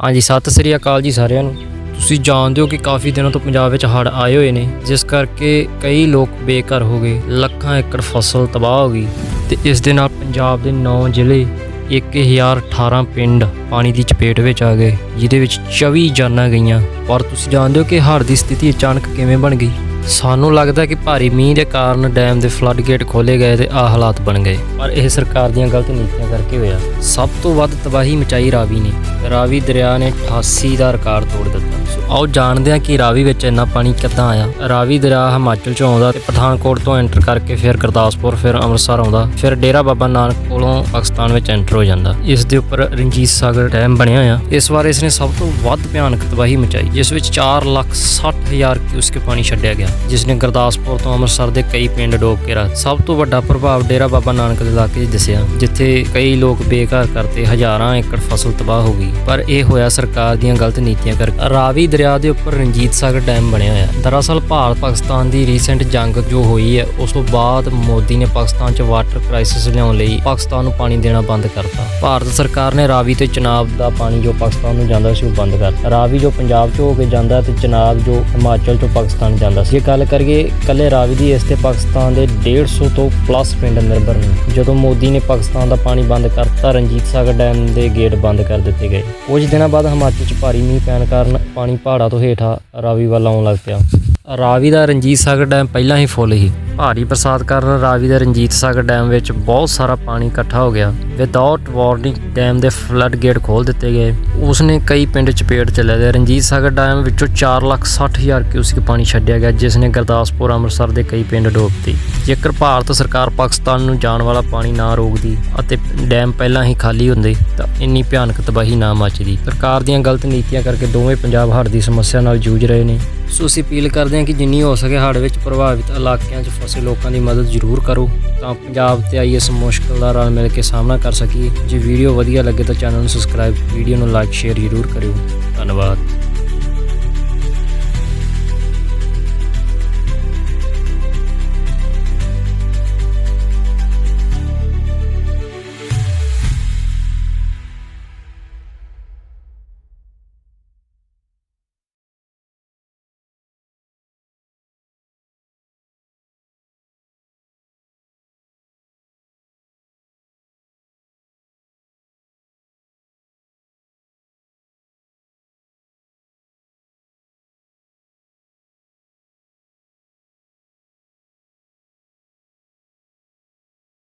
ਹਾਂਜੀ, ਸਤਿ ਸ੍ਰੀ ਅਕਾਲ ਜੀ ਸਾਰਿਆਂ ਨੂੰ। ਤੁਸੀਂ ਜਾਣਦੇ ਹੋ ਕਿ ਕਾਫੀ ਦਿਨਾਂ ਤੋਂ ਪੰਜਾਬ ਵਿੱਚ ਹੜ੍ਹ ਆਏ ਹੋਏ ਨੇ, ਜਿਸ ਕਰਕੇ ਕਈ ਲੋਕ ਬੇਘਰ ਹੋ ਗਏ, ਲੱਖਾਂ ਏਕੜ ਫਸਲ ਤਬਾਹ ਹੋ ਗਈ ਤੇ ਇਸ ਦੇ ਨਾਲ ਪੰਜਾਬ ਦੇ 9 ਜ਼ਿਲ੍ਹੇ 1018 ਪਿੰਡ ਪਾਣੀ ਦੀ ਚਪੇਟ ਵਿੱਚ ਆ ਗਏ, ਜਿਹਦੇ ਵਿੱਚ 24 ਜਾਨਾਂ ਗਈਆਂ। ਪਰ ਤੁਸੀਂ ਜਾਣਦੇ ਹੋ ਕਿ ਹੜ੍ਹ ਦੀ ਸਥਿਤੀ ਅਚਾਨਕ ਕਿਵੇਂ ਬਣ ਗਈ? ਸਾਨੂੰ ਲੱਗਦਾ ਕਿ ਭਾਰੀ ਮੀਂਹ ਦੇ ਕਾਰਨ ਡੈਮ ਦੇ ਫਲੱਡ ਗੇਟ ਖੋਲੇ ਗਏ ਤੇ ਆ ਹਾਲਾਤ ਬਣ ਗਏ। ਪਰ ਇਹ ਸਰਕਾਰ ਦੀਆਂ ਗਲਤ ਨੀਤੀਆਂ ਕਰਕੇ ਹੋਇਆ। ਸਭ ਤੋਂ ਵੱਧ ਤਬਾਹੀ ਮਚਾਈ ਰਾਵੀ ਨੇ। ਰਾਵੀ ਦਰਿਆ ਨੇ 88 ਦਾ ਰਿਕਾਰਡ ਤੋੜ ਦਿੱਤਾ। ਸੋ ਆਓ ਜਾਣਦੇ ਹਾਂ ਕਿ ਰਾਵੀ ਵਿੱਚ ਇੰਨਾ ਪਾਣੀ ਕਿੱਦਾਂ ਆਇਆ। ਰਾਵੀ ਦਰਿਆ ਹਿਮਾਚਲ ਚੋਂ ਆਉਂਦਾ ਤੇ ਪਠਾਨਕੋਟ ਤੋਂ ਐਂਟਰ ਕਰਕੇ ਫਿਰ ਗੁਰਦਾਸਪੁਰ, ਫਿਰ ਅੰਮ੍ਰਿਤਸਰ ਆਉਂਦਾ, ਫਿਰ ਡੇਰਾ ਬਾਬਾ ਨਾਨਕ ਕੋਲੋਂ ਪਾਕਿਸਤਾਨ ਵਿੱਚ ਐਂਟਰ ਹੋ ਜਾਂਦਾ। ਇਸ ਦੇ ਉੱਪਰ ਰਣਜੀਤ ਸਾਗਰ ਡੈਮ ਬਣਿਆ ਹੋਇਆ। ਇਸ ਵਾਰ ਇਸ ਨੇ ਸਭ ਤੋਂ ਵੱਧ ਭਿਆਨਕ ਤਬਾਹੀ ਮਚਾਈ, ਜਿਸ ਵਿੱਚ 4 ਲੱਖ 60 ਹਜ਼ਾਰ ਕਿਊਸਕ ਪਾਣੀ ਛੱਡਿਆ ਗਿਆ। ਜਿਸ ਨੇ ਗੁਰਦਾਸਪੁਰ ਤੋਂ ਅੰਮ੍ਰਿਤਸਰ ਦੇ ਕਈ ਪਿੰਡ ਡੋਬ ਕੇ ਰੱਖ ਸਭ ਤੋਂ ਵੱਡਾ ਪ੍ਰਭਾਵ ਡੇਰਾ ਬਾਬਾ ਨਾਨਕ ਦੇ ਇਲਾਕੇ 'ਚ ਦਿਸਿਆ, ਜਿੱਥੇ ਕਈ ਲੋਕ ਬੇਘਰ ਕਰਤੇ ਹਜ਼ਾਰਾਂ ਏਕੜ ਫਸਲ ਤਬਾਹ ਹੋ ਗਈ। ਪਰ ਇਹ ਹੋਇਆ ਸਰਕਾਰ ਦੀਆਂ ਗਲਤ ਨੀਤੀਆਂ ਕਰਕੇ। ਰਾਵੀ ਦਰਿਆ ਦੇ ਉੱਪਰ ਰਣਜੀਤ ਸਾਗਰ ਡੈਮ ਬਣਿਆ ਹੋਇਆ। ਦਰਅਸਲ ਭਾਰਤ ਪਾਕਿਸਤਾਨ ਦੀ ਰੀਸੈਂਟ ਜੰਗ ਜੋ ਹੋਈ ਹੈ, ਉਸ ਤੋਂ ਬਾਅਦ ਮੋਦੀ ਨੇ ਪਾਕਿਸਤਾਨ 'ਚ ਵਾਟਰ ਕ੍ਰਾਈਸਿਸ ਲਿਆਉਣ ਲਈ ਪਾਕਿਸਤਾਨ ਨੂੰ ਪਾਣੀ ਦੇਣਾ ਬੰਦ ਕਰਤਾ। ਭਾਰਤ ਸਰਕਾਰ ਨੇ ਰਾਵੀ ਤੇ ਚਨਾਬ ਦਾ ਪਾਣੀ ਜੋ ਪਾਕਿਸਤਾਨ ਨੂੰ ਜਾਂਦਾ ਸੀ, ਉਹ ਬੰਦ ਕਰਤਾ। ਰਾਵੀ ਜੋ ਪੰਜਾਬ 'ਚ ਹੋ ਕੇ ਜਾਂਦਾ ਤੇ ਚਨਾਬ ਜੋ ਹਿਮਾਚਲ 'ਚੋਂ ਪਾਕਿਸਤਾਨ ਜਾਂਦਾ ਸੀ ਜੇ ਗੱਲ ਕਰੀਏ ਕੱਲੇ ਰਾਵੀ ਦੀ, ਇਸ ਤੇ ਪਾਕਿਸਤਾਨ ਦੇ 150 ਤੋਂ ਪਲੱਸ ਪਿੰਡ ਨਿਰਭਰ ਨੇ। ਜਦੋਂ ਮੋਦੀ ਨੇ ਪਾਕਿਸਤਾਨ ਦਾ ਪਾਣੀ ਬੰਦ ਕਰਤਾ, ਰਣਜੀਤ ਸਾਗਰ ਡੈਮ ਦੇ ਗੇਟ ਬੰਦ ਕਰ ਦਿੱਤੇ ਗਏ। ਕੁਝ ਦਿਨਾਂ ਬਾਅਦ ਹਿਮਾਚਲ 'ਚ ਭਾਰੀ ਮੀਂਹ ਪੈਣ ਕਾਰਨ ਪਾਣੀ ਪਹਾੜਾਂ ਤੋਂ ਹੇਠਾਂ ਰਾਵੀ ਵੱਲ ਆਉਣ ਲੱਗ ਪਿਆ। ਰਾਵੀ ਦਾ ਰਣਜੀਤ ਸਾਗਰ ਡੈਮ ਪਹਿਲਾਂ ਹੀ ਫੁੱਲ ਸੀ। ਭਾਰੀ ਬਰਸਾਤ ਕਾਰਨ ਰਾਵੀ ਦੇ ਰਣਜੀਤ ਸਾਗਰ ਡੈਮ ਵਿੱਚ ਬਹੁਤ ਸਾਰਾ ਪਾਣੀ ਇਕੱਠਾ ਹੋ ਗਿਆ। ਵਿਦਆਊਟ ਵਾਰਨਿੰਗ ਡੈਮ ਦੇ ਫਲੱਡ ਗੇਟ ਖੋਲ ਦਿੱਤੇ ਗਏ। ਉਸ ਨੇ ਕਈ ਪਿੰਡ ਚਪੇਟ ਚ ਲੈ ਲਿਆ ਰਣਜੀਤ ਸਾਗਰ ਡੈਮ ਵਿੱਚੋਂ 460000 ਕਿਊਸਿਕ ਪਾਣੀ ਛੱਡਿਆ ਗਿਆ ਜਿਸ ਨੇ ਗੁਰਦਾਸਪੁਰ, ਅੰਮ੍ਰਿਤਸਰ ਦੇ ਕਈ ਪਿੰਡ ਡੋਬਤੇ। ਜੇਕਰ ਭਾਰਤ ਸਰਕਾਰ ਪਾਕਿਸਤਾਨ ਨੂੰ ਜਾਣ ਵਾਲਾ ਪਾਣੀ ਨਾ ਰੋਕਦੀ ਅਤੇ ਡੈਮ ਪਹਿਲਾਂ ਹੀ ਖਾਲੀ ਹੁੰਦੇ, ਤਾਂ ਇੰਨੀ ਭਿਆਨਕ ਤਬਾਹੀ ਨਾ ਮਚਦੀ। ਸਰਕਾਰ ਦੀਆਂ ਗਲਤ ਨੀਤੀਆਂ ਕਰਕੇ ਦੋਵੇਂ ਪੰਜਾਬ ਹੜ੍ਹ ਦੀ ਸਮੱਸਿਆ ਨਾਲ ਜੂਝ ਰਹੇ ਨੇ। ਸੋ ਅਸੀਂ ਅਪੀਲ ਕਰਦੇ ਹਾਂ ਕਿ ਜਿੰਨੀ ਹੋ ਸਕੇ ਹੜ੍ਹ ਵਿੱਚ ਪ੍ਰਭਾਵਿਤ ਇਲਾਕਿਆਂ 'ਚ ਫਸੇ ਲੋਕਾਂ ਦੀ ਮਦਦ ਜ਼ਰੂਰ ਕਰੋ, ਤਾਂ ਪੰਜਾਬ ਤੇ ਆਈ ਇਸ ਮੁਸ਼ਕਲ ਦਾ ਰਲ ਮਿਲ ਕੇ ਸਾਹਮਣਾ ਕਰ ਸਕੀਏ। ਜੇ ਵੀਡੀਓ ਵਧੀਆ ਲੱਗੇ ਤਾਂ ਚੈਨਲ ਨੂੰ ਸਬਸਕ੍ਰਾਈਬ ਵੀਡੀਓ ਨੂੰ ਲਾਈਕ ਸ਼ੇਅਰ ਜ਼ਰੂਰ ਕਰਿਓ। ਧੰਨਵਾਦ।